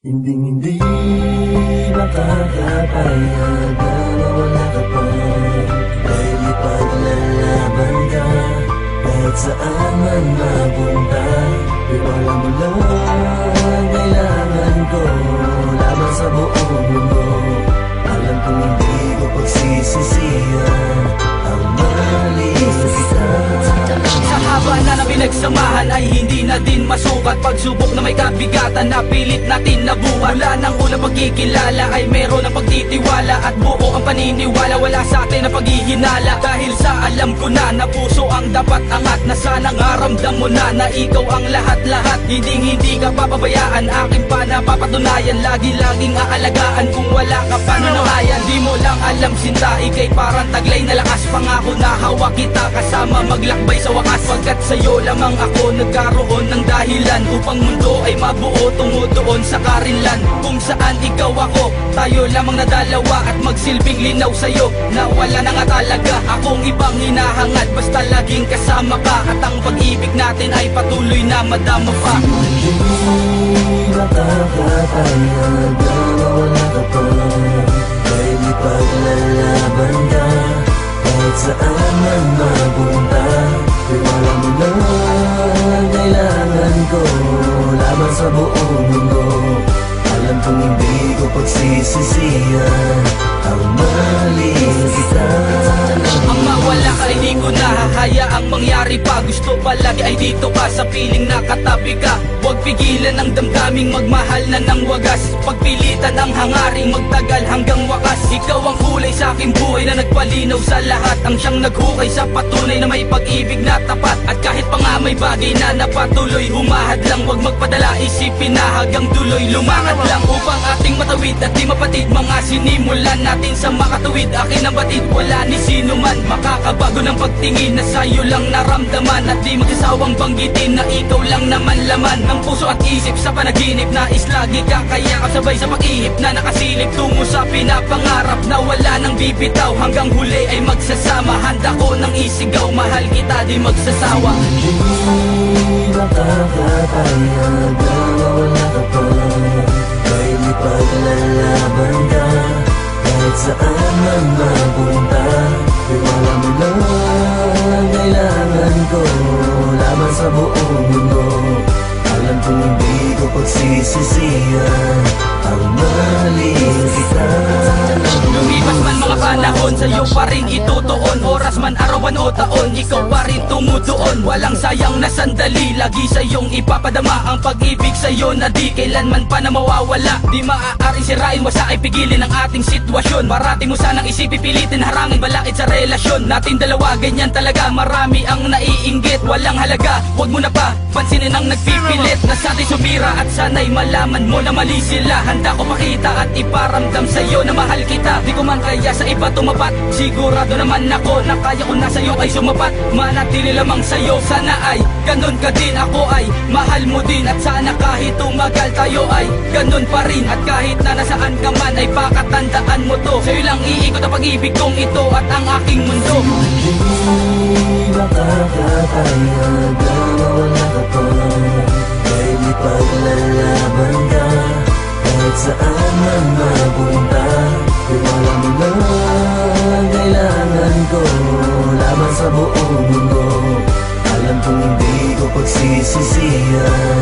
Hindi hindi makakapayag na wala pinagsamahan ay hindi na din masukat. Pagsubok na may kabigatan na pilit natin nabuhat Mula ng unang pagkikilala ay meron ng pagtitiwala. At buo ang paniniwala wala sa atin na paghihinala. Dahil sa alam ko na na puso ang dapat angat Na sanang aramdam mo na na ikaw ang lahat-lahat. Hindi hindi ka papabayaan aking pa napapatunayan Lagi-laging aalagaan kung wala ka pananahayan Di mo lang alam sinta ikay parang taglay na lakas. Pangako na hawak kita kasama maglakbay sa wakas. Pagkat sa'yo lamang ako nagkaroon ng dahilan Upang mundo ay mabuo tungo doon sa karinlan Kung saan ikaw ako, tayo lamang na dalawa At magsilbing linaw sa'yo. Na wala na nga talaga Akong ibang hinahangad basta laging kasama ka At ang pag-ibig natin ay patuloy na madama pa sa buong mundo. Alam kong hindi ko pagsisisihan Ang mali kita Ang mawala ka hindi ko nahahayaang mangyari pa Gusto palagi ay dito ka. Sa piling nakatabi ka Huwag pigilan ang damdaming magmahal na ng wagas. Pagpilitan ang hangaring magtagal hanggang wakas. Ikaw ang kulay sa aking buhay na nagpalinaw sa lahat. Ang siyang naghukay sa patunay na may pag-ibig na tapat At pa nga may bagay na napatuloy. Humahad lang huwag magpadala. Isipin na hanggang tuloy Lumakad lang upang ating matawid At di mapatid. Mga sinimulan natin sa makatuwid Akin ang batid wala ni sino man. Makakabago ng pagtingin na sa'yo lang naramdaman. At di magsasawang banggitin na ikaw lang naman laman. Ng puso at isip sa panaginip. Na islagi ka Kaya kasabay sa pag-ihip na nakasilip. Tungo sa pinapangarap na wala nang bibitaw. Hanggang huli ay ng isigaw Mahal kita di magsasawa. Hindi makakapayag na wala ka pa Dahil ipaglalaban ka Kahit saan man mapunta Iwala mo lang kailangan ko Laban sa buong mundo Alam kong hindi ko pagsisisihan Ang mali kita Lumipas man mga panahon Sa'yo pa rin itutuon Oras man, arawan o taon Ikaw pa rin tumutuon. Walang sayang na sandali Lagi sa'yong ipapadama Ang pag-ibig sa'yo na di kailanman pa na mawawala. Di maaaring sirain Wasa ay pigilin ang ating sitwasyon. Marati mo sanang isipin Pilitin harangin balakid sa relasyon. Natin dalawa ganyan talaga Marami ang naiinggit Walang halaga Huwag mo na pa Pansinin ang nagpipilit. Na sa atin sumira At sana'y malaman mo na mali sila. Handa ko makita at iparamdam sa'yo na mahal kita. Di ko man kaya sa iba tumapat Sigurado naman ako na kaya ko na sa'yo ay sumapat. Manatili lamang sa'yo Sana ay ganun ka din. Ako ay mahal mo din At sana kahit tumagal tayo ay ganun pa rin. At kahit na nasaan ka man ay pakatandaan mo to. Sa'yo lang iikot ang pag-ibig kong ito At ang aking mundo. Hindi makakapayag na wala ka pa Baby paglalaban ka. Kahit saan man mapunta. Ikaw ang nangailangan ko. Laban sa buong mundo. Alam kong hindi ko pagsisisihan.